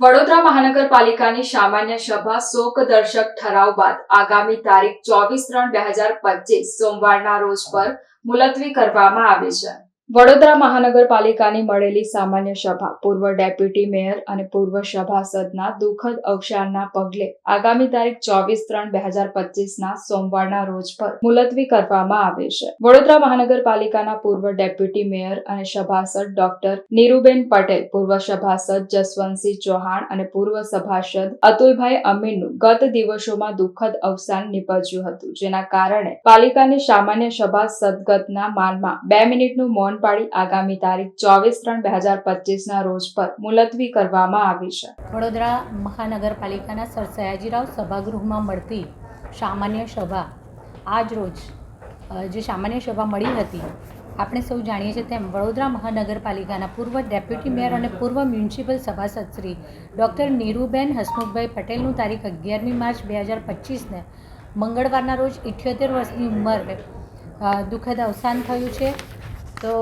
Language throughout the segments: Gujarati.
વડોદરા મહાનગરપાલિકાની સામાન્ય સભા શોક દર્શક ઠરાવ બાદ આગામી તારીખ ચોવીસ ત્રણ બે હજાર પચીસ સોમવારના રોજ પર મુલતવી કરવામાં આવી છે. વડોદરા મહાનગરપાલિકાની મળેલી સામાન્ય સભા, પૂર્વ ડેપ્યુટી મેયર અને પૂર્વ સભાસદના દુઃખદ અવસાનના પગલે આગામી તારીખ ચોવીસ ત્રણ બે હજાર પચીસના સોમવારના રોજ પર મુલતવી કરવામાં આવે છે. વડોદરા મહાનગરપાલિકાના પૂર્વ ડેપ્યુટી મેયર અને સભાસદ ડોક્ટર નીરુબેન પટેલ, પૂર્વ સભાસદ જસવંતસિંહ ચૌહાણ અને પૂર્વ સભાસદ અતુલભાઈ અમીનનું ગત દિવસોમાં દુઃખદ અવસાન નીપજ્યું હતું, જેના કારણે પાલિકાની સામાન્ય સભા સદગતના માનમાં બે મિનિટનું મૌન પાડી આગામી તારીખ ચોવીસ ત્રણ બે હજાર પચીસના રોજ પર મુલતવી કરવામાં આવી છે. વડોદરા મહાનગરપાલિકાના સર સયાજીરાવ સભાગૃહમાં મળતી સામાન્ય સભા આજ રોજ જે સામાન્ય સભા મળી હતી, આપણે સૌ જાણીએ છીએ તેમ વડોદરા મહાનગરપાલિકાના પૂર્વ ડેપ્યુટી મેયર અને પૂર્વ મ્યુનિસિપલ સભાસદ શ્રી ડૉક્ટર નીરુબેન હસમુખભાઈ પટેલનું તારીખ અગિયારમી માર્ચ બે હજાર પચીસને મંગળવારના રોજ ઇઠ્યોતેર વર્ષની ઉંમરે દુઃખદ અવસાન થયું છે. તો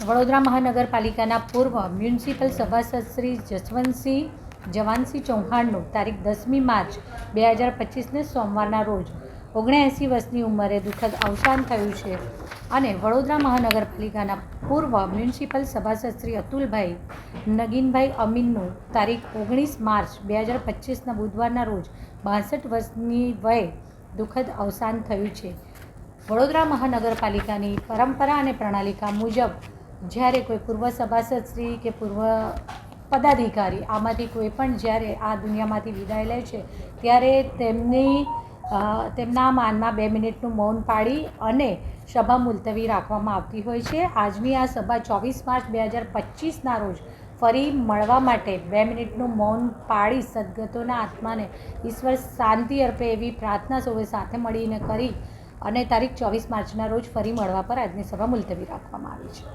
વડોદરા મહાનગરપાલિકાના પૂર્વ મ્યુનિસિપલ સભાસદ શ્રી જસવંતસિંહ જવાનસિંહ ચૌહાણનું તારીખ દસમી માર્ચ બે હજાર પચીસને સોમવારના રોજ ઓગણએંસી વર્ષની ઉંમરે દુઃખદ અવસાન થયું છે અને વડોદરા મહાનગરપાલિકાના પૂર્વ મ્યુનિસિપલ સભાસદ શ્રી અતુલભાઈ નગીનભાઈ અમીનનું તારીખ ઓગણીસ માર્ચ બે હજાર પચીસના બુધવારના રોજ બાસઠ વર્ષની વયે દુઃખદ અવસાન થયું છે. વડોદરા મહાનગરપાલિકાની પરંપરા અને પ્રણાલિકા મુજબ, જ્યારે કોઈ પૂર્વ સભાસદ શ્રી કે પૂર્વ પદાધિકારી આમાંથી કોઈ પણ જ્યારે આ દુનિયામાંથી વિદાય લે છે, ત્યારે તેમની તેમના માનમાં બે મિનિટનું મૌન પાડી અને સભા મુલતવી રાખવામાં આવતી હોય છે. આજની આ સભા ચોવીસ માર્ચ બે હજાર પચીસના રોજ ફરી મળવા માટે બે મિનિટનું મૌન પાડી સદગતોના આત્માને ઈશ્વર શાંતિ અર્પે એવી પ્રાર્થના સૌએ સાથે મળીને કરી અને તારીખ ચોવીસ માર્ચના રોજ ફરી મળવા પર આજની સભા મુલતવી રાખવામાં આવી છે.